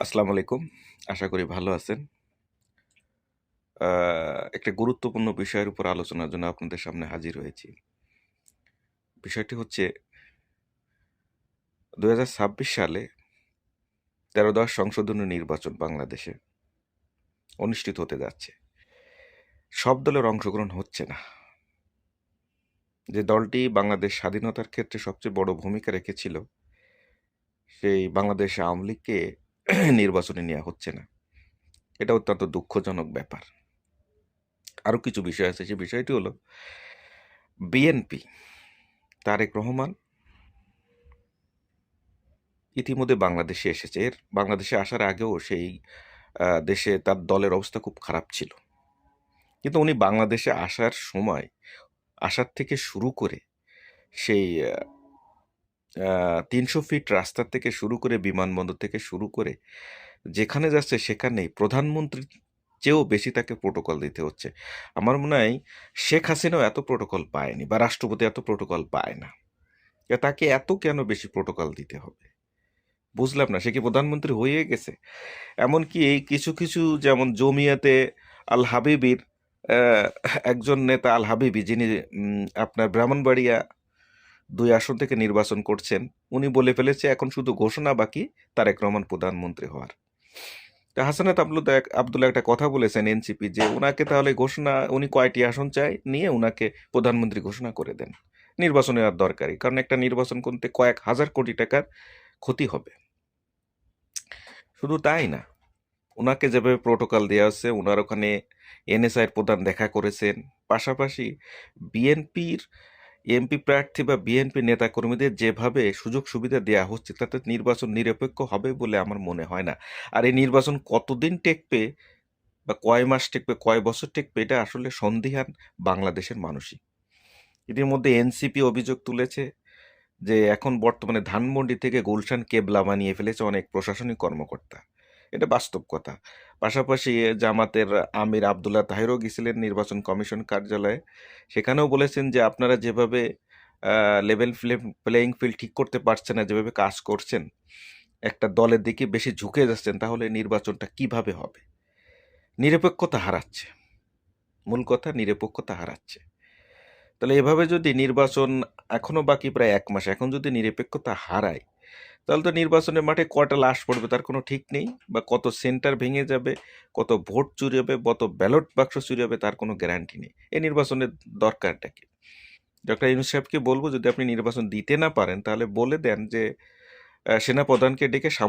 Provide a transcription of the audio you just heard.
আসসালামু আলাইকুম। আশা করি ভালো আছেন। একটা গুরুত্বপূর্ণ বিষয়ের উপর আলোচনার জন্য আপনাদের সামনে হাজির হয়েছি। বিষয়টি হচ্ছে ২০২৬ সালে ১৩ সংশোধনী নির্বাচন বাংলাদেশে অনুষ্ঠিত হতে যাচ্ছে। সব দলের অংশগ্রহণ হচ্ছে না। যে দলটি বাংলাদেশ স্বাধীনতার ক্ষেত্রে সবচেয়ে বড় ভূমিকা রেখেছিল, সেই বাংলাদেশ আওয়ামী লীগকে নির্বাচনে নেওয়া হচ্ছে না। এটা অত্যন্ত দুঃখজনক ব্যাপার। আরও কিছু বিষয় আছে। সে বিষয়টি হলো বিএনপি, তারেক রহমান ইতিমধ্যে বাংলাদেশে এসেছে। এর বাংলাদেশে আসার আগেও সেই দেশে তার দলের অবস্থা খুব খারাপ ছিল। কিন্তু উনি বাংলাদেশে আসার সময়, আসার থেকে শুরু করে সেই ৩০০ ফিট রাস্তা থেকে শুরু করে বিমানবন্দর থেকে শুরু করে যেখানে যাচ্ছে সেখানেই প্রধানমন্ত্রীর চেয়েও বেশি তাকে প্রোটোকল দিতে হচ্ছে। আমার মনে হয় শেখ হাসিনাও এত প্রোটোকল পায়নি বা রাষ্ট্রপতি এত প্রোটোকল পায় না। তাকে এত কেন বেশি প্রোটোকল দিতে হবে? বুঝলাম না। সে কি প্রধানমন্ত্রী হয়ে গেছে? এমনকি এই কিছু, কিছু যেমন জমিয়াতে আল হাবিবির একজন নেতা আল হাবিবি যিনি আপনার ব্রাহ্মণবাড়িয়া ২ আসন থেকে নির্বাচন করছেন। উনি বলে ফেলেছে এখন শুধু ঘোষণা বাকি তারেক রহমান প্রধানমন্ত্রী হওয়ার। তা হাসানাত আবলুদা আব্দুল্লাহ একটা কথা বলেছেন এনসিপি যে ওনাকে তাহলে ঘোষণা উনি কয়টি আসন চায় নিয়ে ওনাকে প্রধানমন্ত্রী ঘোষণা করে দেন। নির্বাচনে আর দরকারি। কারণ একটা নির্বাচন করতে কয়েক হাজার কোটি টাকার ক্ষতি হবে। শুধু তাই না। ওনাকে যেভাবে প্রোটোকল দেওয়া হচ্ছে, ওনার ওখানে এনএসআই এর প্রধান দেখা করেছেন। পাশাপাশি বিএনপির এমপি প্রার্থী বা বিএনপি নেতাকর্মীদের যেভাবে সুযোগ সুবিধা দেওয়া হচ্ছে তাতে নির্বাচন নিরপেক্ষ হবে বলে আমার মনে হয় না। আর এই নির্বাচন কতদিন টেকবে বা কয় মাস টেকবে, কয় বছর টেকবে এটা আসলে সন্দিহান বাংলাদেশের মানুষই। ইতিমধ্যে এনসিপি অভিযোগ তুলেছে যে এখন বর্তমানে ধানমন্ডি থেকে গুলশান কেবলা বানিয়ে ফেলেছে অনেক প্রশাসনিক কর্মকর্তা। এটা বাস্তব কথা। পাশাপাশি জামাতের আমির আবদুল্লাহ তাহিরও গেছিলেন নির্বাচন কমিশন কার্যালয়ে। সেখানেও বলেছেন যে আপনারা যেভাবে লেভেল প্লেইং ফিল্ড ঠিক করতে পারছেন না, যেভাবে কাজ করছেন, একটা দলের দিকে বেশি ঝুঁকে যাচ্ছেন তাহলে নির্বাচনটা কীভাবে হবে? নিরপেক্ষতা হারাচ্ছে। মূল কথা নিরপেক্ষতা হারাচ্ছে। তাহলে এভাবে যদি নির্বাচন এখনও বাকি প্রায় এক মাস। এখন যদি নিরপেক্ষতা হারায়, তাহলে তো নির্বাচনের মাঠে কটা লাশ পড়বে? তার কোনো ঠিক নেই? বা কত সেন্টার ভেঙে যাবে, কত ভোট চুরি হবে, কত ব্যালট বাক্স চুরি হবে? তার কোনো গ্যারান্টি নেই। এই নির্বাচনের দরকারটা কি? ডক্টর ইউনুস সাহেবকে বলব যদি আপনি নির্বাচন দিতে না পারেন তাহলে বলে দেন যে সেনাপ্রধানকে ডেকে